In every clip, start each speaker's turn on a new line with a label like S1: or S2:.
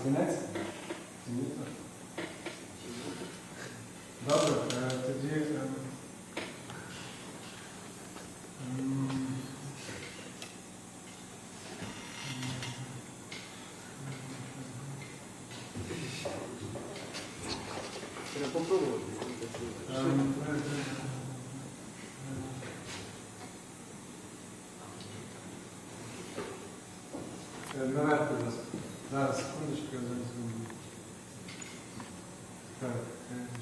S1: А, це кінець? Ні. Добре, е, тоді. е, м,
S2: Треба попробувати.
S1: ем, е, е, е, Наверх, будь ласка. Зараз, секундочку, я зараз зроблю. Так.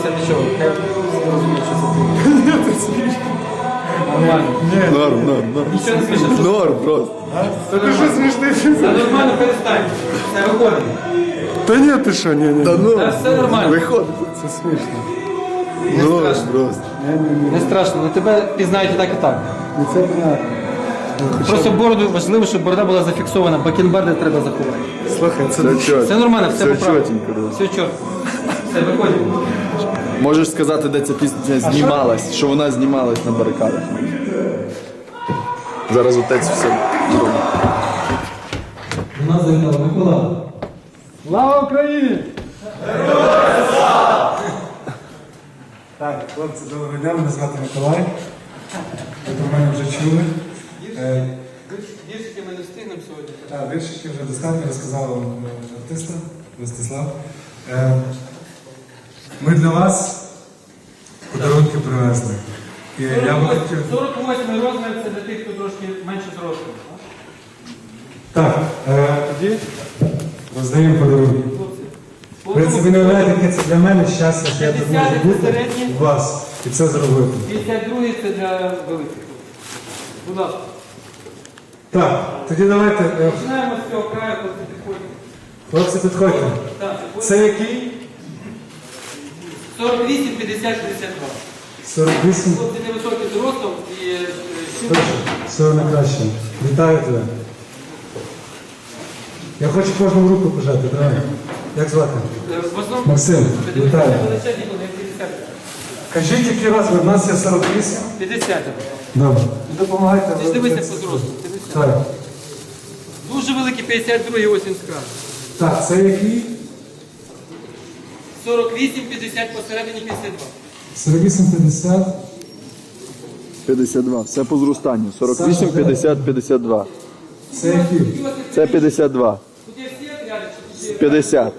S1: Волосся нічого, хай розуміють, що це ти. Нормально.
S3: Норм, норм, норм.
S1: Нічого не смішно.
S3: Норм просто.
S1: Це що смішний? Це нормально, перестань. Це виходить.
S4: Та ні, ти що, ні, ні.
S3: Та ну,
S1: Та все нормально.
S3: виходить.
S4: Це смішно.
S3: Норм
S1: страшно.
S3: просто.
S1: Не страшно, але тебе пізнають і так, і так.
S4: Ну це понятно.
S1: Просто бороду важливо, щоб борода була зафіксована, бакенбарди треба заховати.
S4: Слухай, це
S3: Все.
S1: Все нормально, все, по правилам.
S3: чотенько, да.
S1: Все чітко. Все, виходимо.
S3: Можеш сказати, де ця пісня знімалась, що вона знімалась на барикадах. Зараз отець все зробить.
S1: У нас завітав Микола.
S4: Слава Україні! Так, хлопці, доброго дня, мене звати Миколай. Ви про мене вже чули. Е,
S1: Віршики ми не встигнемо сьогодні.
S4: Так, віршики вже достатньо розказав вам е, артиста Ростислав. Е, Ми для вас подарунки привезли. І я хотів.
S1: 48 розмір це для тих, хто трошки менше зростом.
S4: Так, е, тоді роздаємо подарунки. Ви собі не уявляєте, яке це для мене щастя, що я тут можу
S1: 50
S4: бути
S1: середні.
S4: у вас і це зробити.
S1: 52 це для великих. Будь ласка.
S4: Так, тоді давайте, е,
S1: Починаємо з цього краю, хлопці підходять.
S4: хлопці, підходьте.
S1: Так,
S4: Це який?
S1: 48, 50, 52.
S4: 48.
S1: Хлопці невисокі зростом і е, щуп.
S4: Точно. Всього найкращого. Вітаю тебе. Я хочу кожному руку пожати, давай. Як звати?
S3: Е, В основному
S4: Максим, вітаю.
S3: лише діло, не 50.
S4: Кажіть, який розмір? У нас є 48.
S3: 50.
S4: Добре. Допомагайте.
S3: Ти ж дивися по зросту. 50.
S4: Так.
S3: Дуже великий 52 ось він скрас.
S4: Так, це який?
S3: 48, 50, посередині 52.
S4: 48, 50.
S1: 52. Все по зростанню. 48, 50, 52.
S4: Це який?
S1: Це 52.
S3: Тут є всі отряди, чи тут є?
S1: 50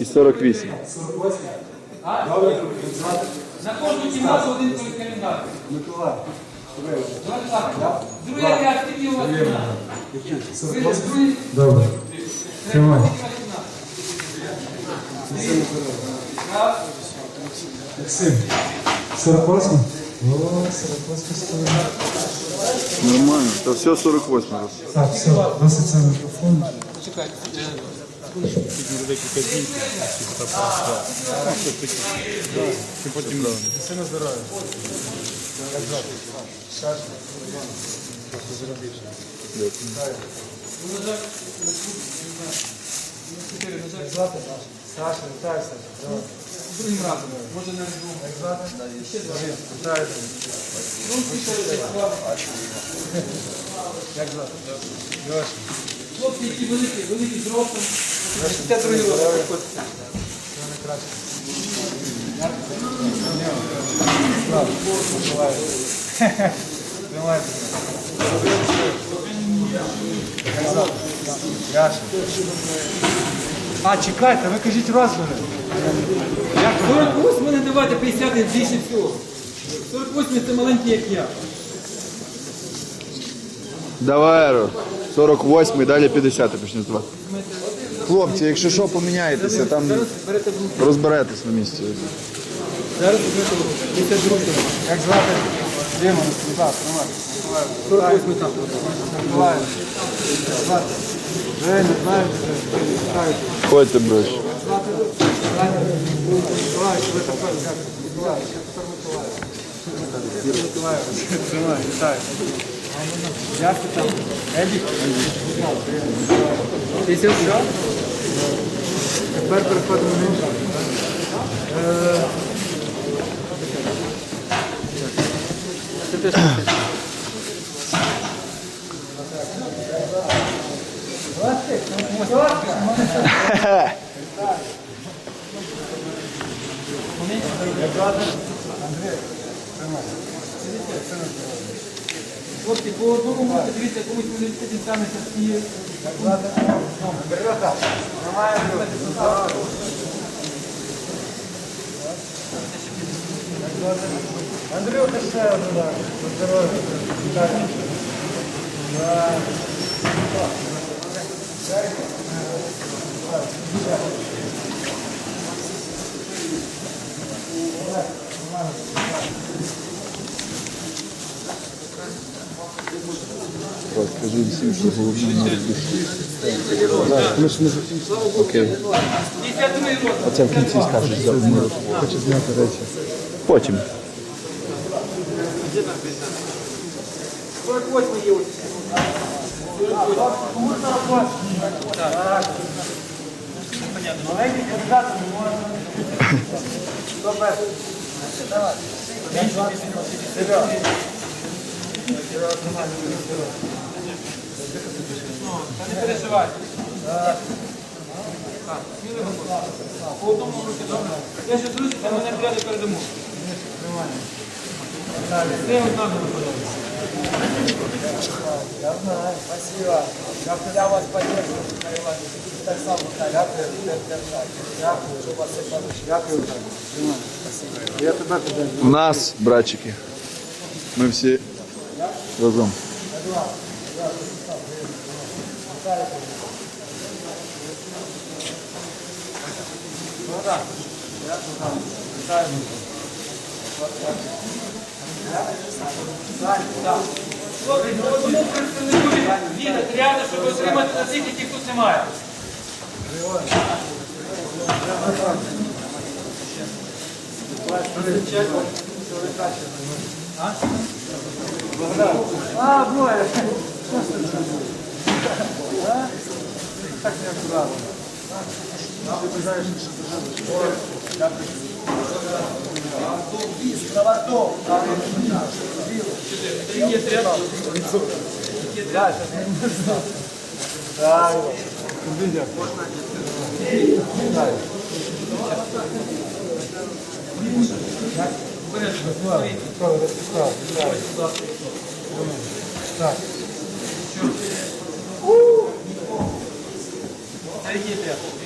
S1: і 48.
S3: На кожну кімнату один календар. Миколай. Другий отряд, скільки у вас кімнат? Ви ж другий
S4: Добре. Тримай. Максим. 48? О, 48 сторона.
S1: Нормально. Та все 48 раз.
S4: Так, все, досить це мікрофон. Саша, вітаю, Саша.
S3: другим разом. Може не двох. Ще два. Ну, Хлопці, які великі, великі зростом. 52 років.
S4: А, чекайте, ви кажіть розміри.
S3: 48 не давайте 50 більше всього. 48 це маленький, як я.
S1: Давай, Еро. 48 і далі 50 почне звати. Хлопці, якщо що, поміняєтеся, там
S3: Берете в руки.
S1: розберетесь на місці.
S3: Зараз берете в руки.
S4: Як звати? Діма, Миколай, тримай.
S3: 48 там.
S4: Миколай. Звати? Женя, знаєте, вітаю.
S1: Ходьте, броч.
S4: Ви тепер, як? Миколай, я тепер там? Едік?
S3: 50
S4: Тепер переходимо на іншу.
S3: Це теж 50. Хлопці, по одному можете дивіться, комусь вони ті самі всі.
S4: Андрюха ще. Вітаю.
S1: Скажи всім, що головне на не Окей. Оце в кінці скажуть. Хочу зняти речі. Потім.
S3: 48 є.
S4: Маленький кандидат не може. Хто перший? Давай. Серега.
S3: Та не переживай. Сміливо. По одному руки добре. Я ще друзі, та мене пряди передамо. Буде.
S4: Я знаю, спасибо. Я вас поддерживаю, Михаил Иванович. Так само, дякую, дякую, щоб вас все получилось. Дякую. Спасибо. Я тебе підтримую.
S1: В нас, братчики. Ми всі разом.
S3: Хлопці, по одному представнику від отряду, щоб отримати на тих, яких тут немає.
S4: А, двоє.
S3: Из кровотов. Три нет рядом. Да, да. Видя. Так. Сергей Пятый.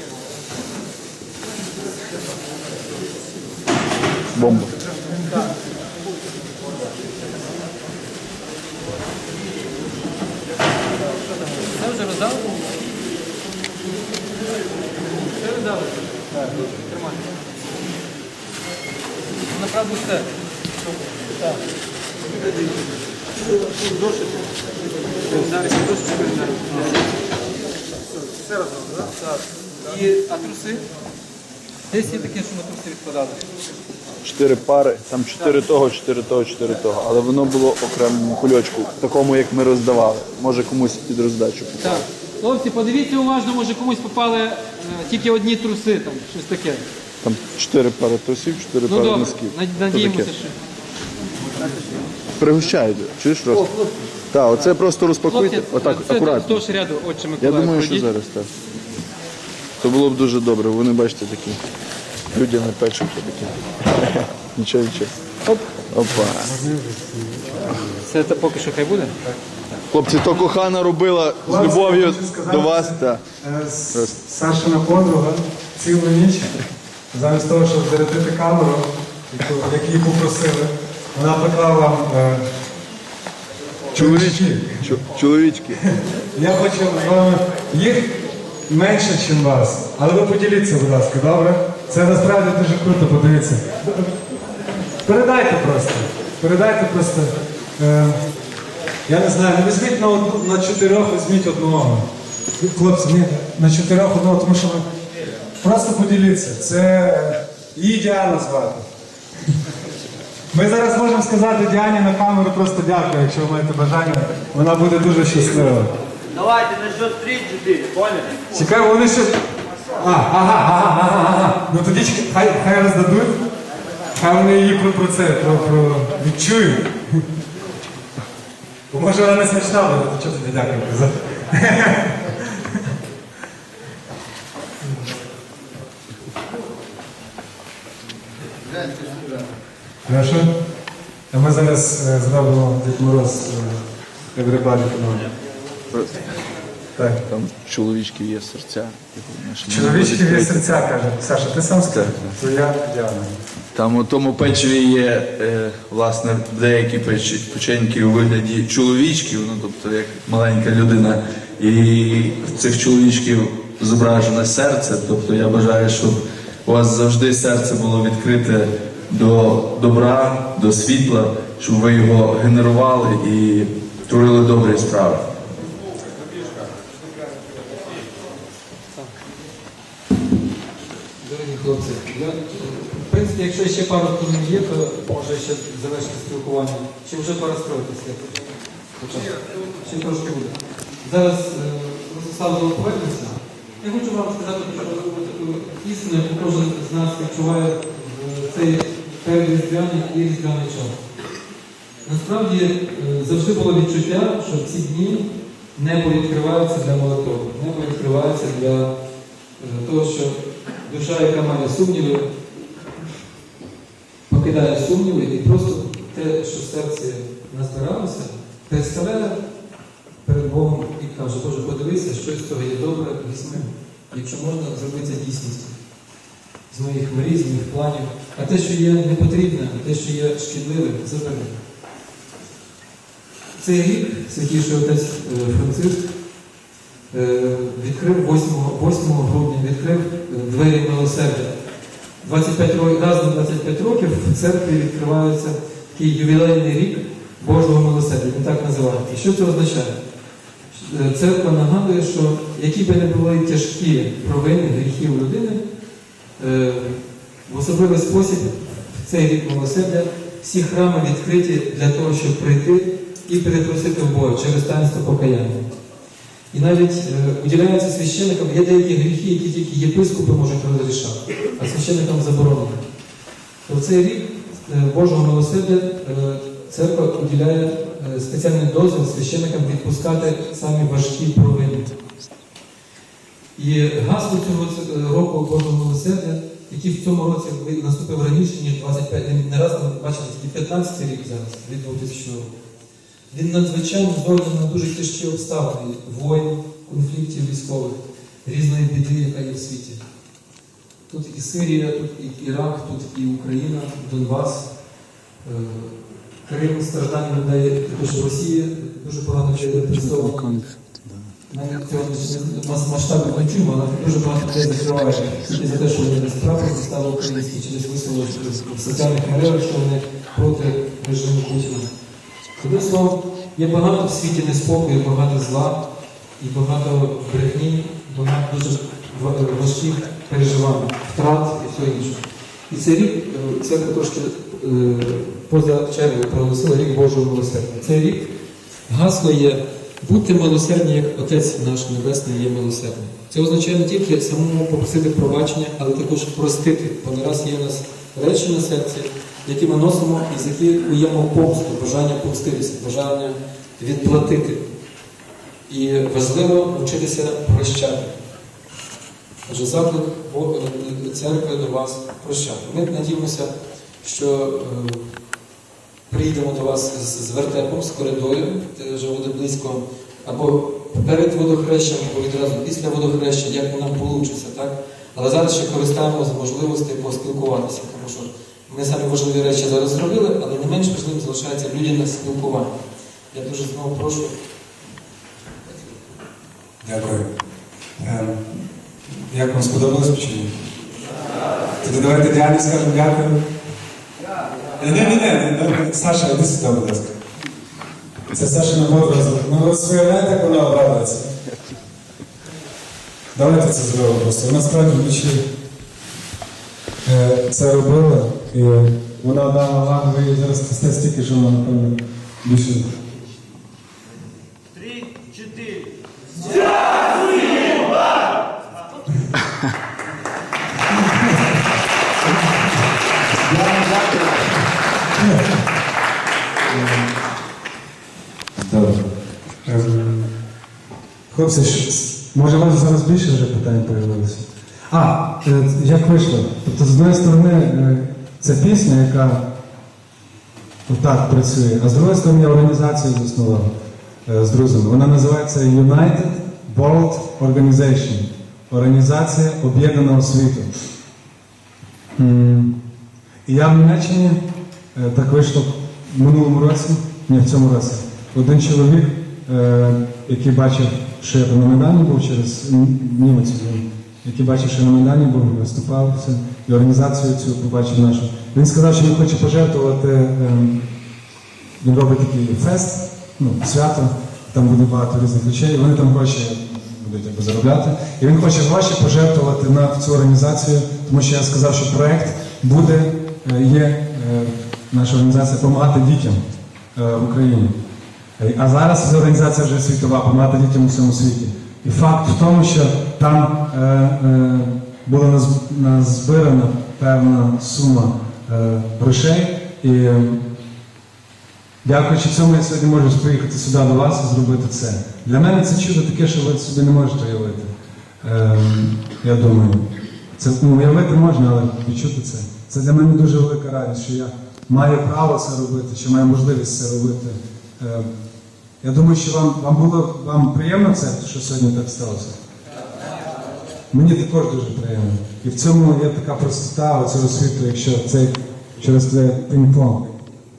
S1: Бомба.
S3: Це вже роздав? Все роздали? Тримай. Ну, Направду все. Так. Роздав, так? Так. І, а труси? Десь є таке, що ми труси відкладали.
S1: Чотири пари, там чотири того, чотири того, чотири того. Але воно було окремому кульочку, такому, як ми роздавали. Може комусь під роздачу.
S3: Так. Хлопці, подивіться уважно, може комусь попали е, тільки одні труси, там, щось таке.
S1: Там чотири пари трусів, чотири
S3: Ну
S1: пари
S3: добре,
S1: носків.
S3: над-
S1: Це
S3: надіємося,
S1: таке.
S3: що.
S1: Пригощають. Чуєш просто? Так, оце просто розпакуйте.
S3: Хлопці,
S1: Отак,
S3: це
S1: акуратно.
S3: вздовж ряду, отче
S1: Я
S3: Миколай.
S1: думаю, що
S3: пройдіть.
S1: зараз так. То було б дуже добре. Вони, бачите, такі людяне печики такі. Нічого, нічого. Оп. Опа.
S3: Це та- поки що хай буде.
S1: Хлопці, то кохана робила з любов'ю
S4: сказати,
S1: до вас. Та.
S4: Е, с- Сашина подруга цілу ніч, замість того, щоб зарядити камеру, яку- як її попросили, вона пекла вам е,
S1: Чоловічки. Чоловічки.
S4: Я хочу з вами їх менше, ніж вас. Але ви поділіться, будь ласка, добре? Це насправді дуже круто, подивіться. Передайте просто. Передайте просто. Е, я не знаю, не візьміть на, одну, на чотирьох, візьміть одного. Хлопці, ні, на чотирьох одного, тому що ви просто поділіться. Це е, її Діана звати. Ми зараз можемо сказати Діані на камеру просто дякую, якщо ви маєте бажання. Вона буде дуже щаслива.
S5: Давайте на счет 3-4, поняли?
S4: Чекай, вони ще. А, ага, ага, ага, ага. Ну тоді хай, хай роздадуть. Хай вони її про, про це, про, про відчують. Бо може вона не буде, то чого тобі дякую казати. Хорошо? А ми зараз е, зробимо Дід Мороз е, Everybody Know. Так.
S1: Там чоловічки є серця. Наші
S4: Чоловічки є серця, каже. Саша, ти сам сказав? То я.
S6: Там у тому печиві є е, власне деякі печ, печеньки у вигляді чоловічків, ну тобто як маленька людина, і в цих чоловічків зображене серце. Тобто я бажаю, щоб у вас завжди серце було відкрите до добра, до світла, щоб ви його генерували і творили добрі справи.
S3: Дорогі хлопці, я, в принципі, якщо ще пару хвилин є, то може ще завершити спілкування. Чи вже пора строїтися? Ще трошки буде. Зараз е, Ростислав до повернеться. Я хочу вам сказати що таку істину, яку кожен з нас відчуває в цей передріздвяний і різдвяний час. Насправді е, завжди було відчуття, що в ці дні небо відкривається для молитви, небо відкривається для е, того, що душа, яка має сумніви, покидає сумніви і просто те, що в серці назбиралося, представляє перед Богом і каже, Боже, подивися, що з цього є добре, візьми. Якщо можна, зроби це дійсністю. З моїх мрій, з моїх планів. А те, що є непотрібне, те, що є шкідливе, забери. Цей рік святіший отець е, Франциск е, відкрив 8, 8 грудня відкрив е, двері милосердя. 25 років, раз на 25 років в церкві відкривається такий ювілейний рік Божого милосердя. Він так називається. І що це означає? Церква нагадує, що які б не були тяжкі провини, гріхи у людини, в особливий спосіб в цей рік милосердя всі храми відкриті для того, щоб прийти і перепросити в Бога через таїнство покаяння. І навіть е, уділяється священникам, є деякі гріхи, які тільки єпископи можуть розрішати, а священникам заборонено. В цей рік е, Божого милосердя е, церква уділяє спеціальний дозвіл священникам відпускати самі важкі провини. І гасло цього року Божого милосердя, який в цьому році наступив раніше, ніж 25, не- раз ми бачили, тільки 15 рік зараз, від 2000 року. Він надзвичайно здольний на дуже тяжкі обставини воїн, конфліктів військових, різної біди, яка є в світі. Тут і Сирія, тут і Ірак, тут і Україна, Донбас, е, Крим, страждання людей, також в Росії дуже багато людей депресовано. Навіть цього не- мас- не чуємо, але дуже багато людей закриває за те, що вони не справді стали українські, через висловили в соціальних мережах, що вони проти режиму Путіна. Одним словом, є багато в світі неспокою, багато зла і багато брехні, багато дуже ва- важких переживань, втрат і все інше. І цей рік е, церква трошки е, поза чергою проголосила рік Божого милосердя. Цей рік гасло є будьте милосердні, як Отець наш Небесний є милосердний. Це означає не тільки самому попросити пробачення, але також простити. Бо не раз є у нас речі на серці, які ми носимо і за які уємо помсту, бажання помститися, бажання відплатити. І важливо навчитися прощати. Отже, заклик е, церкви до вас прощати. Ми надіємося, що е, приїдемо до вас з, з вертепом, з коридою, де вже буде близько, або перед водохрещем, або відразу після водохреща, як нам вийде, так? Але зараз ще користаємося можливостей поспілкуватися, тому що ми самі важливі речі зараз зробили, але не менш важливим залишається людяне спілкування. Я дуже знову прошу.
S4: Дякую. Ем, Як вам сподобалось чи ні? Тоді давайте Діані скажемо дякую. Ні, ні, ні, ні, Саша, іди сюди, будь ласка. Це Саша на образу. Ну от своє як вона обрадується. Давайте це зробимо просто. Вона справді вночі е, це робила, і вона дала вам, ви зараз тесте стільки, що вона, напевно, більше.
S5: Три, чотири.
S4: Добре. Ем, Хлопці, може у вас зараз більше вже питань появилося? А, е, як вийшло? Тобто, з однієї сторони, е, це пісня, яка отак працює, а з другої сторони, я організацію заснував е, з друзями. Вона називається United World Organization. Організація Об'єднаного світу. І я в Німеччині е, так вийшло в минулому році, ні, в цьому році. Один чоловік, е, який бачив, що я там на Майдані був через німець, який бачив, що на Майдані був, виступав все, і організацію цю побачив нашу. Він сказав, що він хоче пожертвувати. е, він робить такий фест, ну, свято, там буде багато різних речей, і вони там гроші будуть якби, заробляти. І він хоче гроші пожертвувати на цю організацію, тому що я сказав, що проект буде, е, є е, наша організація допомагати дітям е, в Україні. А зараз ця організація вже світова, допомагати дітям у всьому світі. І факт в тому, що там е, е, була назбирана певна сума е, грошей. І е, Дякуючи цьому, я сьогодні можу приїхати сюди до вас і зробити це. Для мене це чудо таке, що ви собі не можете уявити. Ем, я думаю. Це ну, уявити можна, але відчути це. Це для мене дуже велика радість, що я маю право це робити, що маю можливість це робити. Ем, я думаю, що вам, вам було вам приємно це, що сьогодні так сталося. Мені також дуже приємно. І в цьому є така простота цього світу, якщо це через це пінг-понг,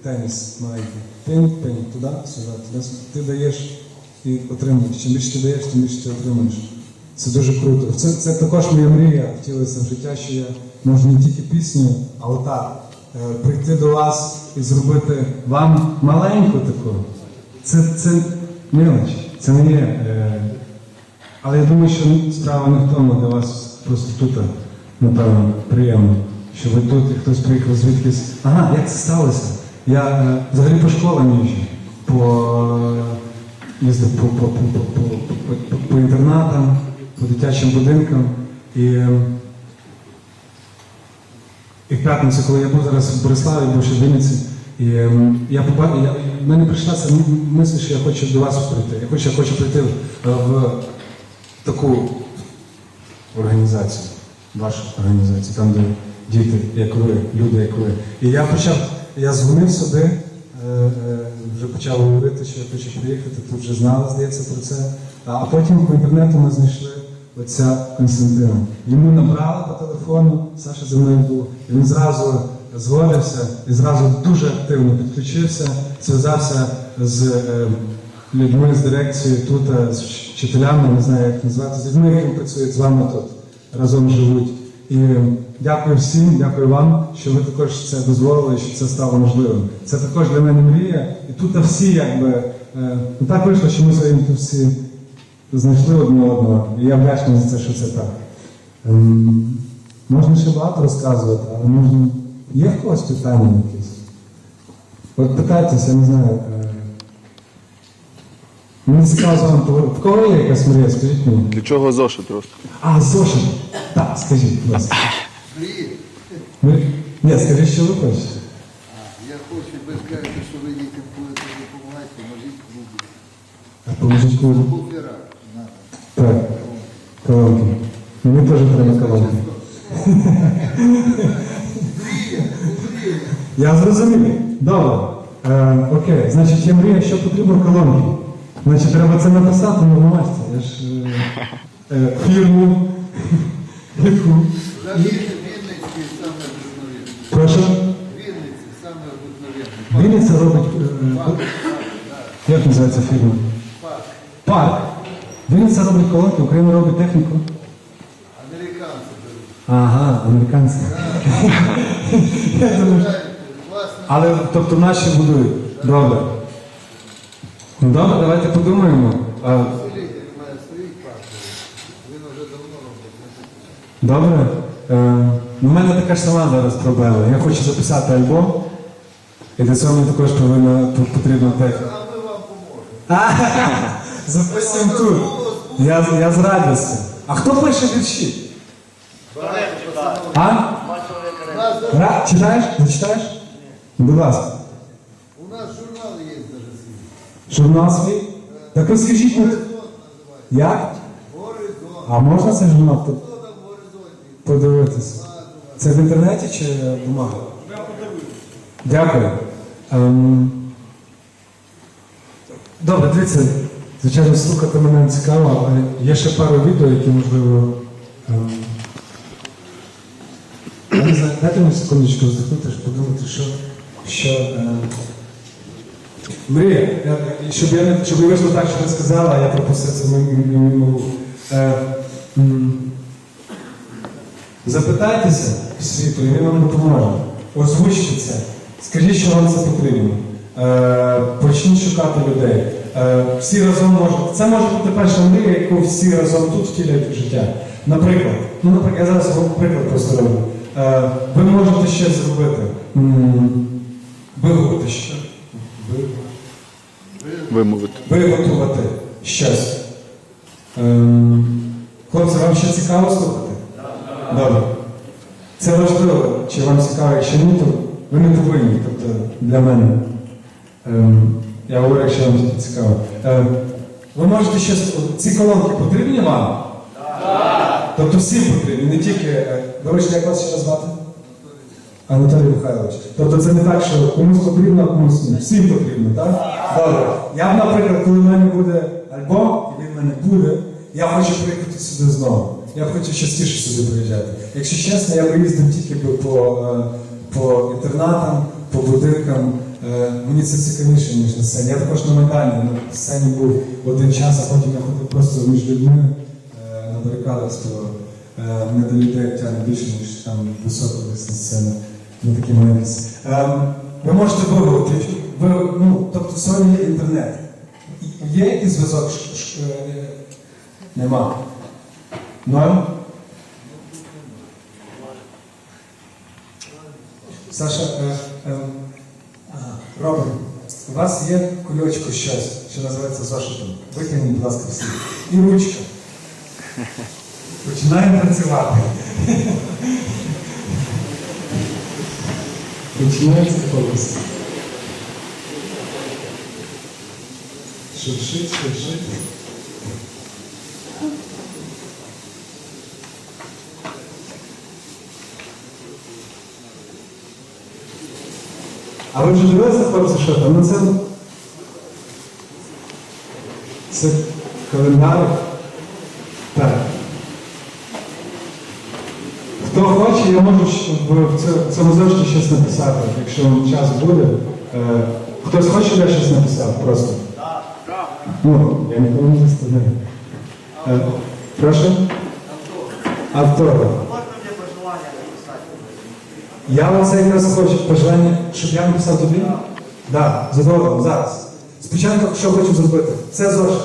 S4: теніс маленький. Пінг, пінг, туди, сюди, туди. Ти даєш і отримуєш. Чим більше ти даєш, тим більше ти отримуєш. Це дуже круто. Це, це також моя мрія втілилася в життя, що я можу не тільки пісню, а отак. е, Прийти до вас і зробити вам маленьку таку. Це, це мелоч, це не є. Е, але я думаю, що справа не в тому для вас просто тут, напевно, приємно, що ви тут і хтось приїхав звідкись. Ага, як це сталося? Я е, взагалі по школам їжджу, по, їздив по, по, по, по, по, по, по, інтернатам, по дитячим будинкам. І, е, і в п'ятницю, коли я був зараз в Бориславі, був ще в Вінниці, і я побачив, мене прийшла ця мисль, що я хочу до вас прийти. Я хочу, я хочу прийти в, в таку організацію, вашу організацію, там, де діти, як ви, люди, як ви. І я почав, я дзвонив сюди, е, е, вже почав говорити, що я хочу приїхати, тут вже знали, здається, про це. А, а потім по інтернету ми знайшли отця Константина. Йому набрали по телефону, Саша зі мною був, і він зразу згодився і зразу дуже активно підключився, зв'язався з е, людьми з дирекцією тут, е, з вчителями, не знаю, як назвати, з людьми, які працюють з вами тут, разом живуть. І е, дякую всім, дякую вам, що ви також це дозволили, що це стало можливим. Це також для мене мрія. І тут всі якби е, ну так вийшло, що ми сьогодні тут всі знайшли одне одного. І я вдячний за це, що це так. Ем, можна ще багато розказувати, але можна. Є в когось питання якісь? От питайтеся, я не знаю. Мені з. В кого є якась мрія, скажіть мені.
S1: Для чого зошит просто?
S4: А, зошит. Так, скажіть, будь ласка. Ми- Ні, скажіть, що ви хочете.
S2: Я хочу, ви скажете, що ви дітям будете допомагати, поможіть клубу.
S4: А Поможіть клубу. Так. Колонки. Мені теж треба колонки. Я зрозумів. Добре. Е, окей, значить, я мрію, що потрібно колонки. Значить, треба це написати на бумажці. Я ж е, е, фірму, яку.
S2: Вінниці саме.
S4: Прошу.
S2: Вінниці саме обикновенне.
S4: Вінниця робить. е, як називається фірма?
S2: Парк.
S4: Парк. Вінниця робить колонки, Україна робить техніку.
S2: Американці беруть.
S4: Ага, американці. Я думаю, що-
S2: Власне,
S4: Але тобто наші будують. Добре. Ну, Добре, давайте подумаємо. А. Добре. Е, у мене така ж сама зараз проблема. Я хочу записати альбом, і для цього мені також повинна тут потрібна техніка.
S2: А ми вам поможемо.
S4: Записуємо тут. Я, я з радістю. А хто пише вірші? А? Ра, читаєш? Зачитаєш? Будь ласка.
S2: У нас журнал є навіть свій.
S4: Журнал свій? Так розкажіть.
S2: Горизонт.
S4: Як?
S2: Горизонт.
S4: А можна цей журнал
S2: в
S4: подивитися? Це в інтернеті чи бумага? Дякую. Ем... Добре, дивіться, звичайно, слухати мене цікаво, але є ще пару відео, які можливо. Ем... Дайте мені секундочку вздихнути, щоб подумати, що. що ем... Мрія, я- щоб, я не, щоб не вийшло так, що ви сказали, а я пропустив це мимо. Е, Запитайтеся світу, і він вам допоможе. Озвучте це. Скажіть, що вам це потрібно. Е, почніть шукати людей. Е, всі разом можуть. Це може бути перша мрія, яку всі разом тут втілять в життя. Наприклад, ну, наприклад, я зараз вам приклад просто роблю. Е, ви можете щось зробити. М, Виготовити що? Ви-
S1: Вимовити.
S4: Виготувати щось. Ем, хлопці, вам ще цікаво слухати? Добре. Це важливо, чи вам цікаво, якщо ні, то ви не повинні, тобто для мене. Ем, я говорю, якщо вам тільки цікаво. Ем, ви можете щось. Ці колонки потрібні вам? Так. Тобто всім потрібні, не тільки. е, Вибачте, як вас ще назвати? Анатолій Михайлович. Тобто це не так, що комусь потрібно, а комусь ні. Всім потрібно, так? Добре. Я б, наприклад, коли в мене буде альбом, і він в мене буде, я хочу приїхати сюди знову. Я хотів частіше сюди приїжджати. Якщо чесно, я приїздив тільки по, е, по інтернатам, по будинкам. Е, Мені це цікавіше, ніж на сцені. Я також на Майдані на сцені був один час, а потім я ходив просто між людьми е, на барикадах, е, не до людей тягне більше, ніж там висока висна сцена. Не такі маленькі. Ем, Ви можете вибрати, ви, ну, тобто сьогодні є інтернет. Є якийсь зв'язок? Е, Нема. Ноль? Саша, е, е, Роберт, у вас є в кульочку щось, що називається зошитом. Витягніть, будь ласка, всі. І ручка. Починаємо працювати. Починається фокус. Шуршить, шуршить. А ви вже дивилися, хлопці, що там? Ну це. Це календар. Так. Хто хоче, я можу в ц- цьому зошиті щось написати, якщо час буде. Е, Хтось хоче, я щось написав просто? Ну, я нікому не заставляю. Е, Прошу? Автора.
S5: Пожелання?
S4: Я оце якраз хочу бажання, щоб я написав тобі? Так, да, задоволено, зараз. Спочатку, що хочу зробити? Це зошит.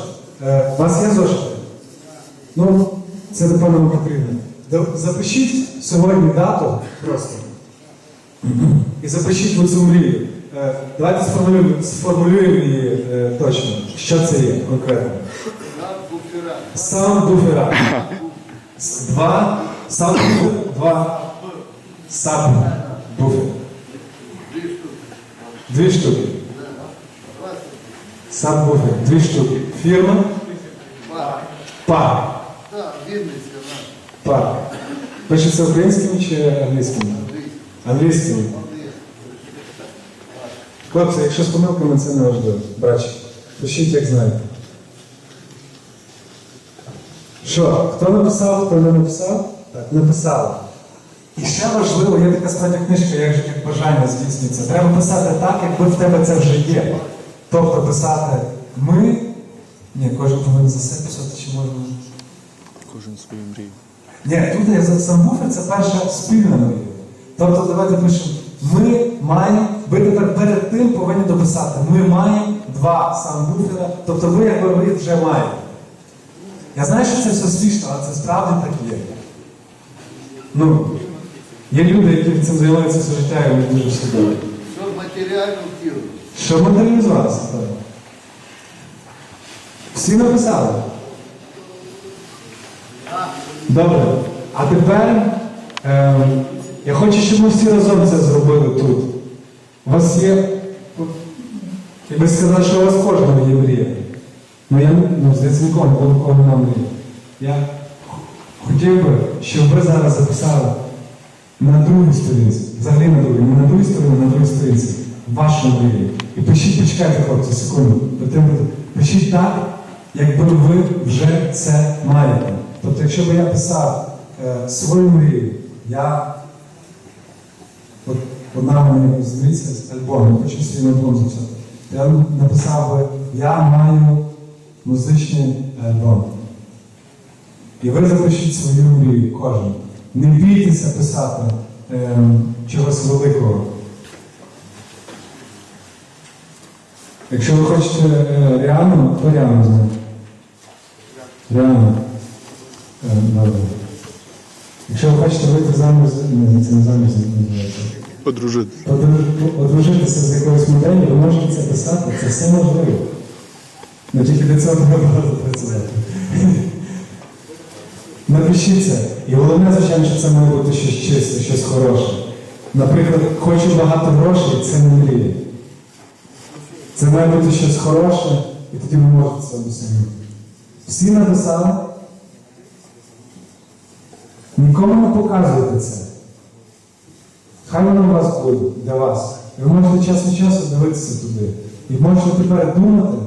S4: Е, у вас є зошити? Ну, це напевно вам потрібно. Запишіть сьогодні дату просто. І запишіть в цю мрію. Е, давайте сформулюємо, сформулюємо її е, точно. Що це є конкретно? Сам буфера. Два. Сам буфер. Два. Сам буфер. Дві штуки. Сам буфер. Дві штуки. Фірма. Пар.
S2: Так, Вінниця,
S4: Пар. Пишеться українськими чи англійськими? Англійськими. Хлопці, якщо з помилками, це не важливо. Брач, пишіть, як знаєте. Що, хто написав, хто не написав? Так, написали. І ще важливо, є така справді книжка, як, як бажання здійснюється. Треба писати так, якби в тебе це вже є. Тобто писати ми. Ні, кожен повинен за себе писати, чи можна.
S1: Кожен свою мрію.
S4: Ні, тут є за сам це перша спільна мрія. Тобто давайте пишемо, ми маємо, ви тепер перед тим повинні дописати, ми маємо два сам буфера, тобто ви як ви вже маєте. Я знаю, що це все смішно, але це справді так є. Ну, є люди, які цим займаються все життя, і вони дуже свідомі.
S2: Що матеріально втілено.
S4: Що матеріалізувалося? так. Всі написали. Добре. А тепер ем, я хочу, щоб ми всі разом це зробили тут. У вас є. І ви сказали, що у вас кожного є мрія. Ну я ну, здається, нікого не було кого нема мрії. Я хотів би, щоб ви зараз записали на другій сторінці, взагалі на другій, не на другій сторінці, а на другій сторінці, вашу мрію. І пишіть, почекайте, хлопці, секунду. Пишіть так, якби ви вже це маєте. Тобто, якщо б я писав е, свою мрію, я от, одна мені здається з альбомом, хочу свій альбом записати. Я написав би, я маю музичний альбом. І ви запишіть свою мрію, кожен. Не бійтеся писати ем, чогось великого. Якщо ви хочете е, Ріану, то Ріану знає. Ріану. Добре. Якщо ви хочете вийти заміж, не, це не заміж називається.
S1: Одружити.
S4: Подруж- Одружитися з якоюсь моделлю, ви можете це писати, це все можливо. Ну тільки для цього треба багато працювати. Напишіть це. І головне, звичайно, що це має бути щось чисте, щось хороше. Наприклад, хочу багато грошей, це не мрія. Це має бути щось хороше, і тоді ви можете це досягнути. Всі написали. Нікому не показуйте це. Хай воно у вас буде для вас. І ви можете час від часу дивитися туди. І можете тепер думати,